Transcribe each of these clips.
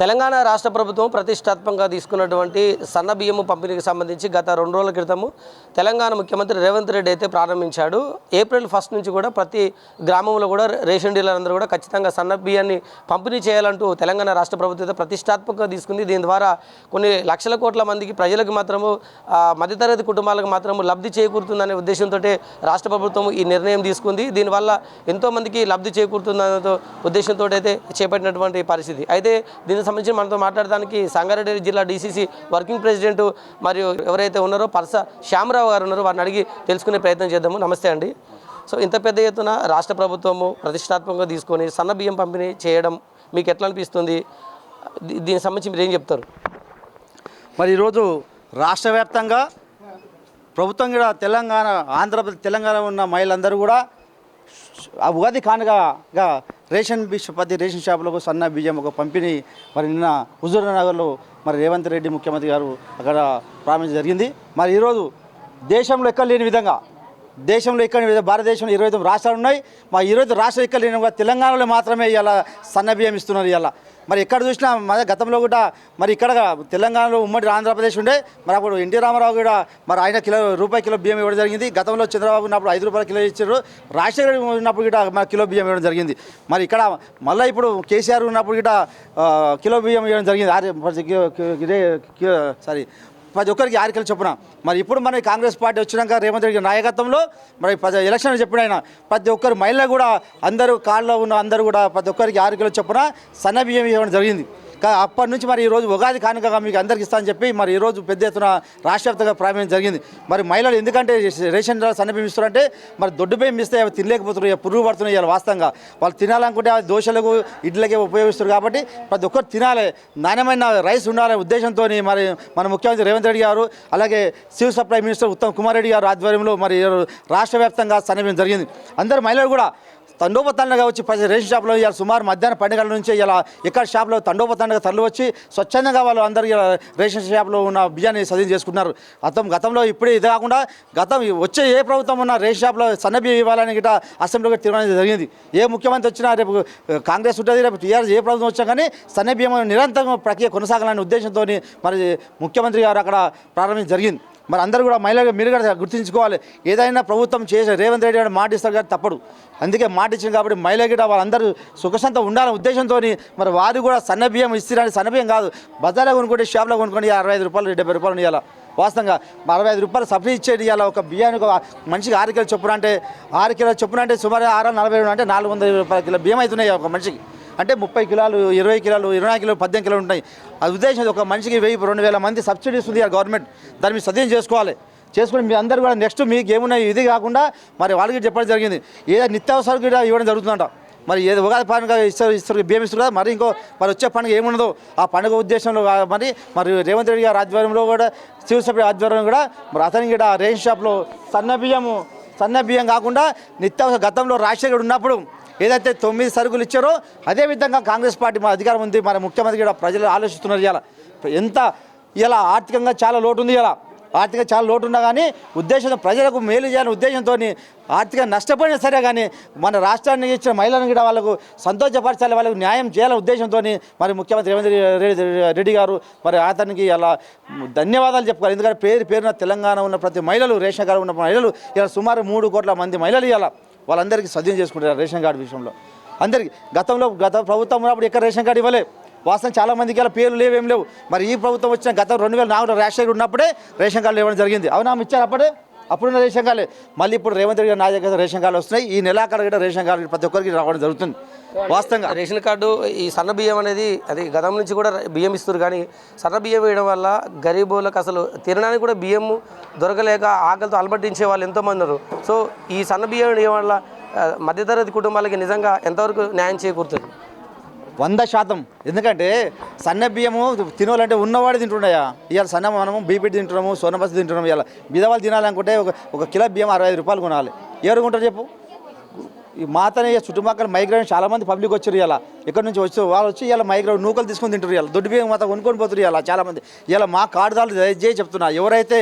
తెలంగాణ రాష్ట్ర ప్రభుత్వం ప్రతిష్టాత్మకంగా తీసుకున్నటువంటి సన్న బియ్యము పంపిణీకి సంబంధించి గత రెండు రోజుల క్రితము తెలంగాణ ముఖ్యమంత్రి రేవంత్ రెడ్డి అయితే ప్రారంభించాడు. ఏప్రిల్ ఫస్ట్ నుంచి కూడా ప్రతి గ్రామంలో కూడా రేషన్ డీలర్లందరూ కూడా ఖచ్చితంగా సన్న బియ్యాన్ని పంపిణీ చేయాలంటూ తెలంగాణ రాష్ట్ర ప్రభుత్వం అయితే ప్రతిష్టాత్మకంగా తీసుకుంది. దీని ద్వారా కొన్ని లక్షల కోట్ల మందికి ప్రజలకు మాత్రము మధ్యతరగతి కుటుంబాలకు మాత్రము లబ్ధి చేకూరుతుందనే ఉద్దేశంతో రాష్ట్ర ప్రభుత్వం ఈ నిర్ణయం తీసుకుంది. దీనివల్ల ఎంతోమందికి లబ్ధి చేకూరుతుందనే ఉద్దేశంతో అయితే చేపట్టినటువంటి పరిస్థితి. అయితే దీనికి సంబంధించి మనతో మాట్లాడడానికి సంగారెడ్డి జిల్లా డీసీసీ వర్కింగ్ ప్రెసిడెంట్ మరియు ఎవరైతే ఉన్నారో పర్స శ్యామరావు గారు ఉన్నారో వారిని అడిగి తెలుసుకునే ప్రయత్నం చేద్దాము. నమస్తే అండి. సో ఇంత పెద్ద ఎత్తున రాష్ట్ర ప్రభుత్వము ప్రతిష్టాత్మకంగా తీసుకొని సన్న బియ్యం పంపిణీ చేయడం మీకు ఎట్లా అనిపిస్తుంది? దీనికి సంబంధించి మీరు ఏం చెప్తారు? మరి ఈరోజు రాష్ట్ర వ్యాప్తంగా ప్రభుత్వం కూడా తెలంగాణ ఆంధ్రప్రదేశ్ తెలంగాణ ఉన్న మహిళలందరూ కూడా ఆ ఉగాది కానుకగా రేషన్ బిష్ ప్రతి రేషన్ షాపులకు సన్న బియ్యం ఒక పంపిణీ మరి నిన్న హుజూర్నగర్లో మరి రేవంత్ రెడ్డి ముఖ్యమంత్రి గారు అక్కడ ప్రారంభించడం జరిగింది. మరి ఈరోజు దేశంలో ఎక్కడ లేని విధంగా దేశంలో ఎక్కడ లేని విధంగా భారతదేశంలో ఇరవై తొమ్మిది రాష్ట్రాలు ఉన్నాయి. మా ఇరవై రాష్ట్రం రాష్ట్రాలు ఎక్కడ లేని తెలంగాణలో మాత్రమే ఇలా సన్న బియ్యం ఇస్తున్నారు ఇలా మరి ఎక్కడ చూసినా మన గతంలో కూడా మరి ఇక్కడ తెలంగాణలో ఉమ్మడి ఆంధ్రప్రదేశ్ ఉండే మరి అప్పుడు ఎన్టీ రామారావు కూడా మరి ఆయన కిలో రూపాయి కిలో బియ్యం ఇవ్వడం జరిగింది. గతంలో చంద్రబాబు ఉన్నప్పుడు ఐదు రూపాయల కిలో ఇచ్చారు. రాజశేఖర రెడ్డి ఉన్నప్పుడు కూడా మరి కిలో బియ్యం ఇవ్వడం జరిగింది. మరి ఇక్కడ మళ్ళీ ఇప్పుడు కేసీఆర్ ఉన్నప్పుడు కూడా కిలో బియ్యం ఇవ్వడం జరిగింది. సారీ ప్రతి ఒక్కరికి ఆరికలు కిలో చొప్పున. మరి ఇప్పుడు మన కాంగ్రెస్ పార్టీ వచ్చినాక రేవంత్ రెడ్డి నాయకత్వంలో మరి ప్రతి ఎలక్షన్ చెప్పిన ఆయన ప్రతి ఒక్కరు మహిళ కూడా అందరూ కాళ్ళలో ఉన్న అందరూ కూడా ప్రతి ఒక్కరికి ఆరికలు కిలో చొప్పున సన్న బియ్యం ఇవ్వడం జరిగింది. అప్పటి నుంచి మరి ఈరోజు ఉగాది కానుకగా మీకు అందరికి ఇస్తామని చెప్పి మరి ఈరోజు పెద్ద ఎత్తున రాష్ట్ర వ్యాప్తంగా జరిగింది. మరి మహిళలు ఎందుకంటే రేషన్ సన్న మరి దొడ్డు బియ్యం ఇస్తే అవి తినలేకపోతున్నారు పురుగు పడుతున్నాయి ఇవాళ వాస్తవంగా. వాళ్ళు తినాలనుకుంటే అవి దోశలకు ఇడ్లకే ఉపయోగిస్తారు కాబట్టి ప్రతి ఒక్కరు తినాలి. నాణ్యమైన రైస్ ఉండాలనే ఉద్దేశంతో మరి మన ముఖ్యమంత్రి రేవంత్ రెడ్డి గారు అలాగే civil supply minister Uttam Kumar Reddy గారు ఆధ్వర్యంలో మరి రాష్ట్ర వ్యాప్తంగా జరిగింది. అందరు మహిళలు కూడా తండోపతండగా వచ్చి రేషన్ షాప్లో ఇలా సుమారు మధ్యాహ్నం పండుగల నుంచి ఇలా ఇక్కడ షాప్లో తండోపతండగా తరలి వచ్చి స్వచ్ఛందంగా వాళ్ళు అందరూ ఇలా రేషన్ షాప్లో ఉన్న బియ్యాన్ని సదిం చేసుకున్నారు. గతం గతంలో ఇప్పుడే ఇది కాకుండా గతం వచ్చే ఏ ప్రభుత్వం ఉన్న రేషన్ షాప్లో సన్న బియ్యం ఇవ్వాలని గిట అసెంబ్లీలో తీర్మానం జరిగింది. ఏ ముఖ్యమంత్రి వచ్చినా రేపు కాంగ్రెస్ ఉంటుంది రేపు టీఆర్ఎస్ ఏ ప్రభుత్వం వచ్చినా కానీ సన్న బియ్యం నిరంతరం ప్రక్రియ కొనసాగాలనే ఉద్దేశంతో మరి ముఖ్యమంత్రి గారు అక్కడ ప్రారంభించడం జరిగింది. మరి అందరూ కూడా మహిళలు మీరు కూడా గుర్తుంచుకోవాలి. ఏదైనా ప్రభుత్వం చేసే రేవంత్ రెడ్డి గారు మాట ఇస్తారు కానీ తప్పడు. అందుకే మాట ఇచ్చింది కాబట్టి మహిళలు కూడా వాళ్ళందరూ సుఖశాంతం ఉండాలనే ఉద్దేశంతో మరి వారు కూడా సన్న బియ్యం ఇస్తారని సన్న బియ్యం కాదు. బజార్లో కొనుక్కుంటే షాప్లో కొనుక్కోండి అరవై ఐదు రూపాయలు డెబ్బై రూపాయలు ఇవ్వాలి వాస్తవంగా అరవై ఐదు రూపాయలు సబ్సిడీ ఇచ్చేది ఇవాళ ఒక బియ్యానికి ఒక మనిషికి ఆరు కిలో చొప్పున అంటే ఆరు కిలో చొప్పున అంటే సుమారు ఆరు నలభై రెండు అంటే నాలుగు వందల రూపాయల కిలో బియ్యం అవుతున్నాయి ఒక మనిషికి. అంటే ముప్పై కిలోలు ఇరవై కిలోలు ఇరవై కిలోలు పద్దెనిమిది కిలోలు ఉంటాయి. అది ఉద్దేశం ఒక మనిషికి వెయ్యి రెండు వేల మంది సబ్సిడీ ఇస్తుంది గవర్నమెంట్ దాన్ని మీరు సద్యం చేసుకోవాలి. చేసుకుని మీ అందరు కూడా నెక్స్ట్ మీకు ఏమున్నాయి ఇది కాకుండా మరి వాళ్ళకి చెప్పడం జరిగింది. ఏదో నిత్యావసరాలు కూడా ఇవ్వడం జరుగుతుందంట. మరి ఏదో ఉగాది పండుగ ఇస్తారు ఇస్తారు బియ్యం ఇస్తారు కదా మరి ఇంకో మరి వచ్చే పండుగ ఏముండదో. ఆ పండుగ ఉద్దేశంలో మరి మరి రేవంత్ రెడ్డి గారి ఆధ్వర్యంలో కూడా శివసభ ఆధ్వర్యంలో కూడా మరి అతనికి కూడా రేషన్ షాప్లో సన్న బియ్యము సన్న బియ్యం కాకుండా నిత్యావసర గతంలో రాజశేఖర్ ఉన్నప్పుడు ఏదైతే తొమ్మిది సరుకులు ఇచ్చారో అదేవిధంగా కాంగ్రెస్ పార్టీ మా అధికారం ఉంది. మన ముఖ్యమంత్రి కూడా ప్రజలు ఆలోచిస్తున్నారు ఇలా ఎంత ఇలా ఆర్థికంగా చాలా లోటు ఉంది ఇలా ఆర్థిక చాలా లోటు ఉన్నా కానీ ఉద్దేశంతో ప్రజలకు మేలు చేయాలనే ఉద్దేశంతో ఆర్థిక నష్టపోయినా సరే కానీ మన రాష్ట్రానికి ఇచ్చిన మహిళలను కూడా వాళ్ళకు సంతోషపరచాలి వాళ్ళకు న్యాయం చేయాలనే ఉద్దేశంతో మరి ముఖ్యమంత్రి రేవంత్ రెడ్డి రెడ్డి గారు మరి అతనికి అలా ధన్యవాదాలు చెప్పుకోవాలి. ఎందుకంటే పేరు పేరున తెలంగాణ ఉన్న ప్రతి మహిళలు రేషన్ కార్డు ఉన్న మహిళలు ఇలా సుమారు మూడు కోట్ల మంది మహిళలు ఇలా వాళ్ళందరికీ సద్యం చేసుకుంటారు రేషన్ కార్డు విషయంలో. అందరికీ గతంలో గత ప్రభుత్వం ఉన్నప్పుడు ఎక్కడ రేషన్ కార్డు ఇవ్వలే. వాస్తవం చాలా మందికి పేర్లు లేవు లేవు. మరి ఈ ప్రభుత్వం వచ్చిన గత రెండు వేల నాలుగులో రాజశేఖర్ ఉన్నప్పుడే రేషన్ కార్డులు ఇవ్వడం జరిగింది. అవునా ఆమె ఇచ్చారు అప్పుడే? అప్పుడున్న రేషన్ కార్డు. మళ్ళీ ఇప్పుడు రేవంత్ రెడ్డి నా దగ్గర రేషన్ కార్డు వస్తున్నాయి. ఈ నెలాఖరు కూడా రేషన్ కార్డు ప్రతి ఒక్కరికి రావడం జరుగుతుంది. వాస్తవంగా రేషన్ కార్డు ఈ సన్న బియ్యం అనేది అది గతం నుంచి కూడా బియ్యం ఇస్తారు కానీ సన్న బియ్యం వేయడం వల్ల గరీబులకు అసలు తినడానికి కూడా బియ్యం దొరకలేక ఆకలితో అలమటించే వాళ్ళు ఎంతోమంది ఉన్నారు. సో ఈ సన్న బియ్యం వేయడం వల్ల మధ్యతరగతి కుటుంబాలకి నిజంగా ఎంతవరకు న్యాయం చేకూరుతుంది? వంద శాతం. ఎందుకంటే సన్న బియ్యము తినాలంటే ఉన్నవాడు తింటుండయా? ఇవాళ సన్న మనము బీపీ తింటున్నాము సోనబస్ తింటున్నాము ఇవాళ బిదవాళ్ళు తినాలనుకుంటే ఒక ఒక కిలో బియ్యం అరవై ఐదు రూపాయలు కొనాలి. ఎవరు కొంటారు చెప్పు? మాతనే చుట్టుపక్కల మైగ్రేన్ చాలామంది పబ్లిక్ వచ్చారు ఇలా ఇక్కడ నుంచి వచ్చి వాళ్ళు వచ్చి ఇలా మైగ్రేన్ నూకలు తీసుకొని తింటారు ఇలా దొడ్డు బియ్యం మాత కొనుక్కొని పోతున్నారు ఇలా చాలా మంది ఇలా మా కార్డుదారులు దయచేసి చెప్తున్నా. ఎవరైతే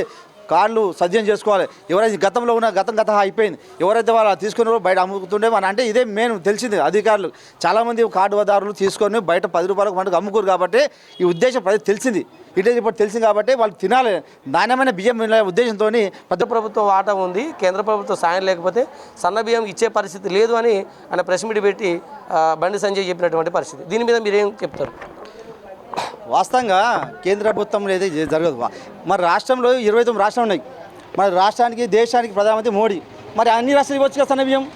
కార్లు సజ్జం చేసుకోవాలి. ఎవరైతే గతంలో ఉన్న గతం గత అయిపోయింది. ఎవరైతే వాళ్ళు తీసుకున్నారో బయట అమ్ముతుండే మన అంటే ఇదే మెయిన్ తెలిసింది అధికారులు. చాలామంది కార్డుదారులు తీసుకొని బయట పది రూపాయలకు మనకు అమ్ముకోరు కాబట్టి ఈ ఉద్దేశం ప్రతి తెలిసింది. ఇదే ఇప్పుడు తెలిసింది కాబట్టి వాళ్ళు తినాలి. నాణ్యమైన బియ్యం తినాలనే ఉద్దేశంతో పెద్ద ప్రభుత్వం వాటా ఉంది. కేంద్ర ప్రభుత్వం సాయం లేకపోతే సన్న బియ్యం ఇచ్చే పరిస్థితి లేదు అని ఆయన ప్రెస్ మీట్ పెట్టి బండి సంజయ్ చెప్పినటువంటి పరిస్థితి. దీని మీద మీరేం చెప్తారు? వాస్తవంగా కేంద్ర ప్రభుత్వంలో అయితే జరగదు. మరి రాష్ట్రంలో ఇరవై తొమ్మిది రాష్ట్రాలు ఉన్నాయి. మరి రాష్ట్రానికి దేశానికి ప్రధానమంత్రి మోడీ. మరి అన్ని రాష్ట్రాలు ఇవ్వచ్చు కదా సన్న బియ్యం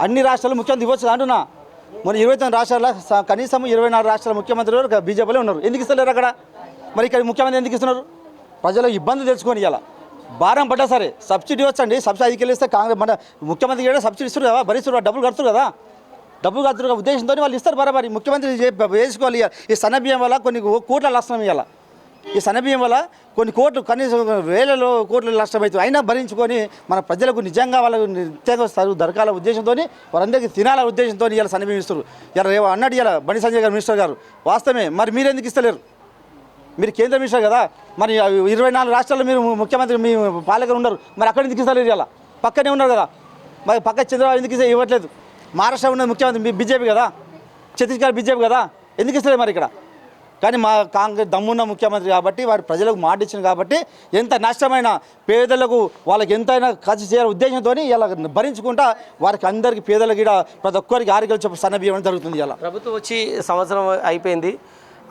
అన్ని రాష్ట్రాలు ముఖ్యమంత్రి ఇవ్వచ్చు అంటున్నా. మరి ఇరవై తొమ్మిది రాష్ట్రాల స- కనీసం ఇరవై నాలుగు రాష్ట్రాల ముఖ్యమంత్రులు బీజేపీలో ఉన్నారు. ఎందుకు ఇస్తలేరు అక్కడ? మరి ఇక్కడ ముఖ్యమంత్రి ఎందుకు ఇస్తున్నారు? ప్రజలు ఇబ్బంది తెలుసుకొని ఇవ్వాలి భారం పడ్డా సరే సబ్సిడీ వచ్చండి. సబ్సిడీ అధికారులు ఇస్తే కాంగ్రెస్ మన ముఖ్యమంత్రి కూడా సబ్సిడీ ఇస్తారు కదా భరిస్తారు డబ్బులు కడుతున్నారు కదా. డబ్బు కదురుగా ఉద్దేశంతో వాళ్ళు ఇస్తారు బరాబరి ముఖ్యమంత్రి వేసుకోవాలి ఈ సన్న బియ్యం వల్ల కొన్ని కోట్ల నష్టం ఇవ్వాలి ఈ సన్న బియ్యం వల్ల కొన్ని కోట్లు కనీసం వేలలో కోట్లు నష్టం అవుతుంది అయినా భరించుకొని మన ప్రజలకు నిజంగా వాళ్ళకు నిత్యంగా సరుకు దొరకాల ఉద్దేశంతో వారందరికీ తినాల ఉద్దేశంతో ఇలా సన్న బియ్యం ఇస్తారు ఇలా రేపు అన్నట్టు ఇలా బండి సంజయ్ గారు మినిస్టర్ గారు. వాస్తవమే మరి మీరు ఎందుకు ఇస్తలేరు? మీరు కేంద్ర మినిస్టర్ కదా. మరి ఇరవై నాలుగు రాష్ట్రాల్లో మీరు ముఖ్యమంత్రి మీ పాలకులు ఉన్నారు. మరి అక్కడ ఎందుకు ఇస్తలేరు ఇలా పక్కనే ఉన్నారు కదా. మరి పక్క చంద్రబాబు ఎందుకు ఇవ్వట్లేదు? మహారాష్ట్ర ఉన్నది ముఖ్యమంత్రి బీజేపీ కదా? ఛత్తీస్గఢ్ బీజేపీ కదా? ఎందుకు ఇస్తలేదు మరి ఇక్కడ? కానీ మా కాంగ్రెస్ దమ్మున్న ముఖ్యమంత్రి కాబట్టి వారి ప్రజలకు మాట ఇచ్చింది కాబట్టి ఎంత నష్టమైన పేదలకు వాళ్ళకి ఎంతైనా ఖర్చు చేయాల ఉద్దేశంతో ఇలా భరించుకుంటా వారికి అందరికీ పేదలకు కూడా ప్రతి ఒక్కరికి ఆరోగ్యం చెప్పి సన్న జరుగుతుంది ఇలా. ప్రభుత్వం వచ్చి సంవత్సరం అయిపోయింది.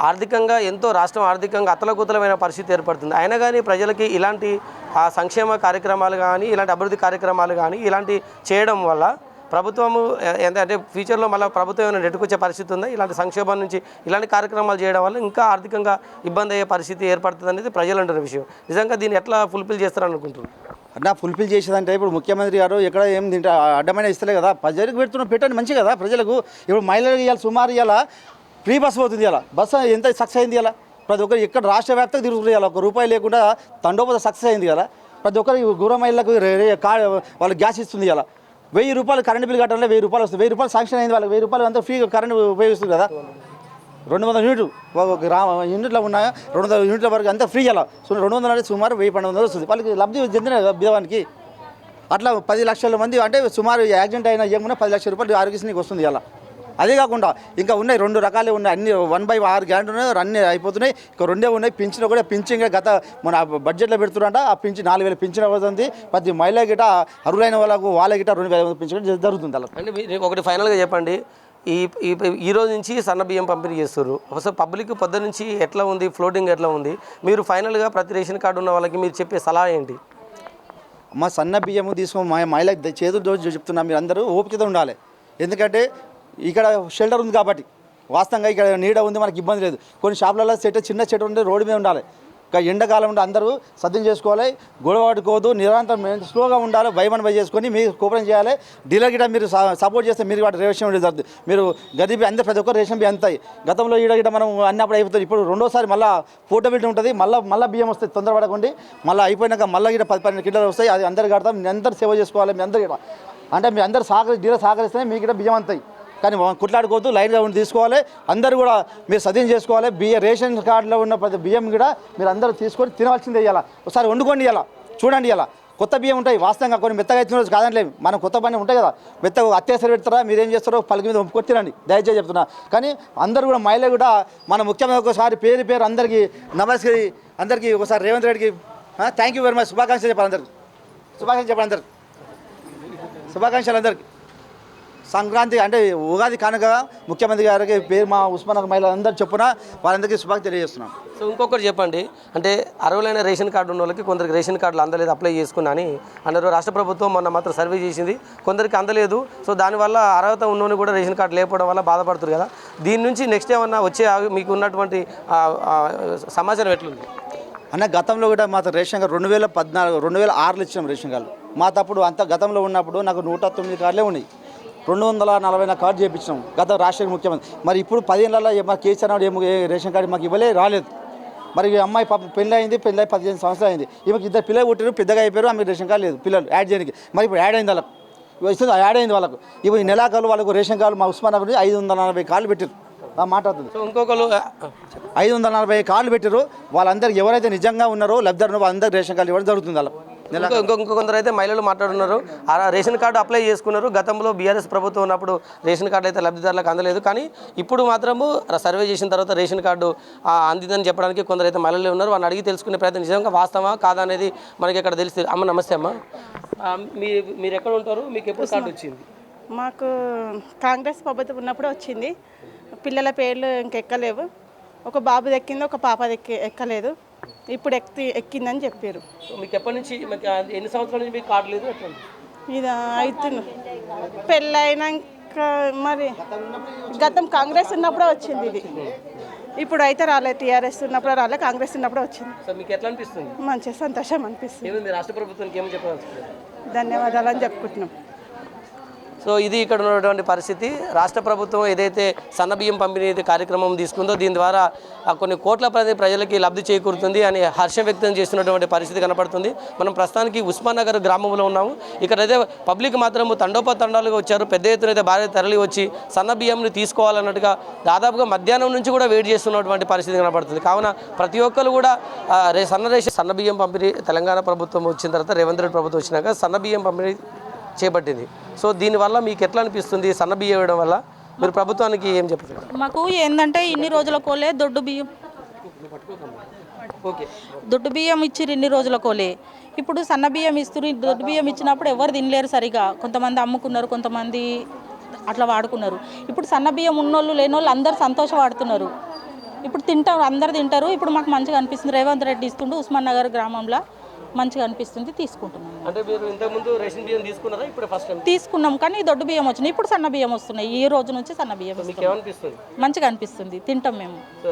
ఆర్థికంగా ఎంతో రాష్ట్రం ఆర్థికంగా అతలకుతలమైన పరిస్థితి ఏర్పడుతుంది. అయినా కానీ ప్రజలకి ఇలాంటి ఆ సంక్షేమ కార్యక్రమాలు కానీ ఇలాంటి అభివృద్ధి కార్యక్రమాలు కానీ ఇలాంటి చేయడం వల్ల ప్రభుత్వము అంటే ఫ్యూచర్లో మళ్ళీ ప్రభుత్వం ఏమైనా నెట్టుకొచ్చే పరిస్థితి ఉందా? ఇలాంటి సంక్షేమం నుంచి ఇలాంటి కార్యక్రమాలు చేయడం వల్ల ఇంకా ఆర్థికంగా ఇబ్బంది అయ్యే పరిస్థితి ఏర్పడుతుంది అనేది ప్రజలు అంటున్న విషయం. నిజంగా దీన్ని ఎట్లా ఫుల్ఫిల్ చేస్తారనుకుంటున్నారు అన్నా ఫుల్ఫిల్ చేసేదంటే ఇప్పుడు ముఖ్యమంత్రి గారు ఎక్కడ ఏం తింటా అడ్డమైన ఇస్తలే కదా. ప్రజలకు పెడుతున్న పెట్టండి మంచి కదా ప్రజలకు. ఇప్పుడు మహిళలకు ఇవాళ సుమారు ఇవాళ ఫ్రీ బస్ పోతుంది ఇలా బస్సు ఎంత సక్సెస్ అయింది ఇలా ప్రతి ఒక్కరు ఇక్కడ రాష్ట్ర వ్యాప్తంగా తిరుగుతుంది ఇలా ఒక రూపాయి లేకుండా తండోపద సక్సెస్ అయింది కదా ప్రతి ఒక్కరు గుర మహిళలకు గ్యాస్ ఇస్తుంది ఇలా వెయ్యి రూపాయలు కరెంట్ బిల్ కట్టాలంటే వెయ్యి రూపాయలు వస్తుంది. వెయ్యి రూపాయలు శాంక్షన్ అయింది వాళ్ళకి. వెయ్యి రూపాయలు అంతా ఫ్రీ కరెంట్ ఉపయోగిస్తుంది కదా. రెండు వందల యూనిట్లు. ఒక గ్రామ యూనిట్లో ఉన్నాయా? రెండు వందల యూనిట్ల వరకు అంతా ఫ్రీ అలా. సో రెండు వందల అంటే సుమారు వెయ్యి పన్నెండు వందలు వస్తుంది. వాళ్ళకి లబ్ధి చెందిన కదా అట్లా పది లక్షల మంది అంటే సుమారు యాక్సిడెంట్ అయినా ఏమున్నా పది లక్షల రూపాయలు ఆరోగ్యశ్రీకి వస్తుంది అలా. అదే కాకుండా ఇంకా ఉన్నాయి రెండు రకాలే ఉన్నాయి. అన్ని వన్ బై ఆరు గ్యారెంటీ ఉన్నాయి అన్ని అయిపోతున్నాయి. ఇంకా రెండే ఉన్నాయి. పింఛన్ కూడా పింఛన్ గత మన బడ్జెట్లో పెడుతున్నారంట. ఆ పింఛన్ నాలుగు వేల పింఛన్ అవుతుంది. ప్రతి మహిళ గిట అరులైన వాళ్ళకు వాళ్ళ గిట రెండు వేల పింఛన్ జరుగుతుంది అలా. అంటే మీరు ఒకటి ఫైనల్గా చెప్పండి. ఈ ఈ రోజు నుంచి సన్న బియ్యం పంపిణీ చేస్తారు అసలు పబ్లిక్ పొద్దు నుంచి ఎట్లా ఉంది? ఫ్లోటింగ్ ఎట్లా ఉంది? మీరు ఫైనల్గా ప్రతి రేషన్ కార్డు ఉన్న వాళ్ళకి మీరు చెప్పే సలహా ఏంటి? మా సన్న బియ్యము తీసుకొని మా మహిళకి ద- చేతులు చెప్తున్నా మీరు అందరూ ఓపికతో ఉండాలి. ఎందుకంటే ఇక్కడ షెల్టర్ ఉంది కాబట్టి. వాస్తవంగా ఇక్కడ నీడ ఉంది మనకి ఇబ్బంది లేదు. కొన్ని షాపులలో చెట్టు చిన్న చెట్టు ఉంటే రోడ్డు మీద ఉండాలి. ఇంకా ఎండాకాలం ఉంటే అందరూ సద్యం చేసుకోవాలి. గొడవ పడుకోవద్దు నిరంతరం స్లోగా ఉండాలి. భయమని భయ చేసుకొని మీరు కోపరం చేయాలి. డీలర్ గిట మీరు సపోర్ట్ చేస్తే మీరు వాటి రేషన్ జరుగుతుంది మీరు గరీబీ అందరు ప్రతి ఒక్కరు రేషన్ బియ్యం అంతాయి. గతంలో ఈడ గిట మనం అన్నప్పుడు అయిపోతుంది. ఇప్పుడు రెండోసారి మళ్ళీ పోర్టబిలిటీ ఉంటుంది. మళ్ళీ మళ్ళీ బియ్యం వస్తాయి తొందరపడకండి మళ్ళీ అయిపోయినాక మళ్ళీ గిట పది పన్నెండు కిలోలు వస్తాయి. అది అందరు కడతాం. మీ అందరు సేవ చేసుకోవాలి. మీ అందరు అంటే మీ అందరు సహకరి డీలర్ సహకరిస్తేనే మీ గిట బియ్యం అంతాయి. కానీ మనం కుట్లాడుకోవద్దు లైన్గా ఉండి తీసుకోవాలి. అందరూ కూడా మీరు సద్యం చేసుకోవాలి. బియ్యం రేషన్ కార్డులో ఉన్న ప్రతి బియ్యం కూడా మీరు అందరూ తీసుకొని తినవలసిందే ఇవ్వాలా ఒకసారి వండుకోండి ఇలా చూడండి ఇలా కొత్త బియ్యం ఉంటాయి. వాస్తవంగా కొన్ని మెత్తగా అయితే రోజు కాదంటలేదు మనం కొత్త పని ఉంటాయి కదా. మెత్తగా అత్యాసరి పెడతారా? మీరేం చేస్తారో పలుకు మీద ఒప్పుకొని దయచేసి చెప్తున్నా. కానీ అందరూ కూడా మహిళలు కూడా మన ముఖ్యమైన ఒకసారి పేరు పేరు అందరికీ నమస్కరి అందరికీ ఒకసారి రేవంత్ రెడ్డికి థ్యాంక్ యూ వెరీ మచ్ శుభాకాంక్షలు చెప్పాలి అందరికి. శుభాకాంక్షలు చెప్పాలి అందరికి. శుభాకాంక్షలు అందరికి. సంక్రాంతి అంటే ఉగాది కానుక ముఖ్యమంత్రి గారికి పేరు మా ఉస్మానగర్ మహిళలందరూ చెప్పున వాళ్ళందరికీ శుభాకాంక్షలు తెలియజేస్తున్నాం. సో ఇంకొకటి చెప్పండి అంటే అర్హులైన రేషన్ కార్డు ఉన్న వాళ్ళకి కొందరికి రేషన్ కార్డులు అందలేదు అప్లై చేసుకున్నా అని అన్నారు. రాష్ట్ర ప్రభుత్వం మొన్న మాత్రం సర్వే చేసింది కొందరికి అందలేదు. సో దానివల్ల అర్హత ఉన్నోని కూడా రేషన్ కార్డు లేకపోవడం వల్ల బాధపడుతుంది కదా. దీని నుంచి నెక్స్ట్ ఏమన్నా వచ్చే మీకు ఉన్నటువంటి సమాచారం ఎట్లుంది? అన్న గతంలో కూడా మా రేషన్ కార్డు రెండు వేల పద్నాలుగు రెండు వేల ఆరులో ఇచ్చినాం రేషన్ కార్డు. మా తప్పుడు అంత గతంలో ఉన్నప్పుడు నాకు నూట తొమ్మిది కార్డులే ఉన్నాయి. రెండు వందల నలభై కార్డు చేయించినాం గత రాష్ట్ర ముఖ్యమంత్రి. మరి ఇప్పుడు పదిహేనులలో మా కేసీఆర్ నాడు ఏ రేషన్ కార్డు మాకు ఇవ్వలే రాలేదు. మరి ఈ అమ్మాయి పాప పెళ్ళి అయింది పెళ్ళి అయి పదిహేను సంవత్సరాలు అయింది. ఈమెకి ఇద్దరు పిల్లలు పుట్టారు పెద్దగా అయిపోయారు ఆమె రేషన్ కార్డు లేదు. పిల్లలు యాడ్ చేయడానికి. మరి ఇప్పుడు యాడ్ అయింది వాళ్ళకు. ఇస్తుంది యాడ్ అయింది వాళ్ళకు. ఇప్పుడు ఈ వాళ్ళకు రేషన్ కార్డు మా ఉస్మానగర్ నుంచి ఐదు వందల నలభై కార్డులు పెట్టారు ఆ, మాట్లాడుతుంది ఇంకొకరు ఐదు వందల నలభై కార్డులు పెట్టారు వాళ్ళందరికి ఎవరైతే నిజంగా ఉన్నారో లబ్ధిదారులు వాళ్ళందరికీ రేషన్ కార్డు ఇవ్వడం జరుగుతుంది అలా నెల ఇంకో ఇంకో కొందరు అయితే మహిళలు మాట్లాడుతున్నారు. ఆ రేషన్ కార్డు అప్లై చేసుకున్నారు. గతంలో బీఆర్ఎస్ ప్రభుత్వం ఉన్నప్పుడు రేషన్ కార్డు అయితే లబ్ధిదారులకు అందలేదు. కానీ ఇప్పుడు మాత్రము సర్వే చేసిన తర్వాత రేషన్ కార్డు ఆ, అందిందని చెప్పడానికి కొందరు అయితే మహిళలు ఉన్నారు. వాళ్ళని అడిగి తెలుసుకునే ప్రయత్నం నిజంగా వాస్తవా కాదా అనేది మనకి ఇక్కడ తెలిసి అమ్మ నమస్తే అమ్మ. మీ మీరు ఎక్కడ ఉంటారు? మీకు ఎప్పుడు కార్డు వచ్చింది? మాకు కాంగ్రెస్ ప్రభుత్వం ఉన్నప్పుడు వచ్చింది. పిల్లల పేర్లు ఇంకెక్కలేవు. ఒక బాబు దక్కింది ఒక పాప దక్కి ఎక్కలేదు. ఇప్పుడు ఎక్కి ఎక్కిందని చెప్పారు. మీకు ఎప్పటి నుంచి మీకు ఎన్ని సంవత్సరాల నుంచి మీకు కార్డు లేదు ఎట్లా? ఇది అవుతున్న పెళ్ళైనాక మరి గతం కాంగ్రెస్ ఉన్నప్పుడే వచ్చింది ఇది. ఇప్పుడు అయితే రాలేదు టీఆర్ఎస్ ఉన్నప్పుడు రాలే కాంగ్రెస్ ఉన్నప్పుడు వచ్చింది. సో మీకు ఎట్లా అనిపిస్తుంది? మంచి సంతోషం అనిపిస్తుంది. రాష్ట్ర ప్రభుత్వానికి ఏమని చెప్పాల్సింది ధన్యవాదాలు అని చెప్పుకుంటున్నాం. సో ఇది ఇక్కడ ఉన్నటువంటి పరిస్థితి. రాష్ట్ర ప్రభుత్వం ఏదైతే సన్నబియ్యం పంపిణీ కార్యక్రమం తీసుకుందో దీని ద్వారా కొన్ని కోట్ల ప్రతి ప్రజలకి లబ్ధి చేకూరుతుంది అని హర్షం వ్యక్తం చేస్తున్నటువంటి పరిస్థితి కనపడుతుంది. మనం ప్రస్తుతానికి ఉస్మానగర్ గ్రామంలో ఉన్నాము. ఇక్కడైతే పబ్లిక్ మాత్రం తండోపతండాలుగా వచ్చారు. పెద్ద ఎత్తున అయితే భారీ తరలి వచ్చి సన్న బియ్యంని తీసుకోవాలన్నట్టుగా దాదాపుగా మధ్యాహ్నం నుంచి కూడా వెయిట్ చేస్తున్నటువంటి పరిస్థితి కనపడుతుంది. కావున ప్రతి ఒక్కరు కూడా రే సన్న రేషన్ సన్న బియ్యం పంపిణీ తెలంగాణ ప్రభుత్వం వచ్చిన తర్వాత రేవంత్ రెడ్డి ప్రభుత్వం వచ్చినాక సన్న బియ్యం పంపిణీ చేపట్టింది. సో దీనివల్ల మీకు ఎట్లా అనిపిస్తుంది? సన్న బియ్యం ఇవ్వడం వల్ల మీరు ప్రభుత్వానికి ఏం చెప్తారు మాకు ఏంటంటే ఇన్ని రోజుల కోలే దొడ్డు బియ్యం. ఓకే. దొడ్డు బియ్యం ఇచ్చిర్రు ఇన్ని రోజుల కోలే. ఇప్పుడు సన్న బియ్యం ఇస్తారు దొడ్డు బియ్యం ఇచ్చినప్పుడు ఎవరు తినలేరు సరిగా. కొంతమంది అమ్ముకున్నారు కొంతమంది అట్లా వాడుకున్నారు. ఇప్పుడు సన్న బియ్యం ఉన్నోళ్ళు లేనోళ్ళు అందరు సంతోషపడుతున్నారు ఇప్పుడు తింటారు అందరు తింటారు. ఇప్పుడు మాకు మంచిగా అనిపిస్తుంది. రేవంత్ రెడ్డి ఇస్తుండు ఉస్మాన్ నగర్ గ్రామంలో. మంచిగా అనిపిస్తుంది తీసుకుంటున్నాం అంటే మీరు ఇంతకుముందు రేషన్ బియ్యం తీసుకున్నారా ఇప్పుడు ఫస్ట్ టైం తీసుకున్నాం కానీ దొడ్డు బియ్యం వచ్చినాయి ఇప్పుడు సన్న బియ్యం వస్తున్నాయి. ఈ రోజు నుంచి సన్న బియ్యం మీకు వస్తున్నాయి. ఏమనిపిస్తుంది? మంచిగా అనిపిస్తుంది. తింటాం మేము. సో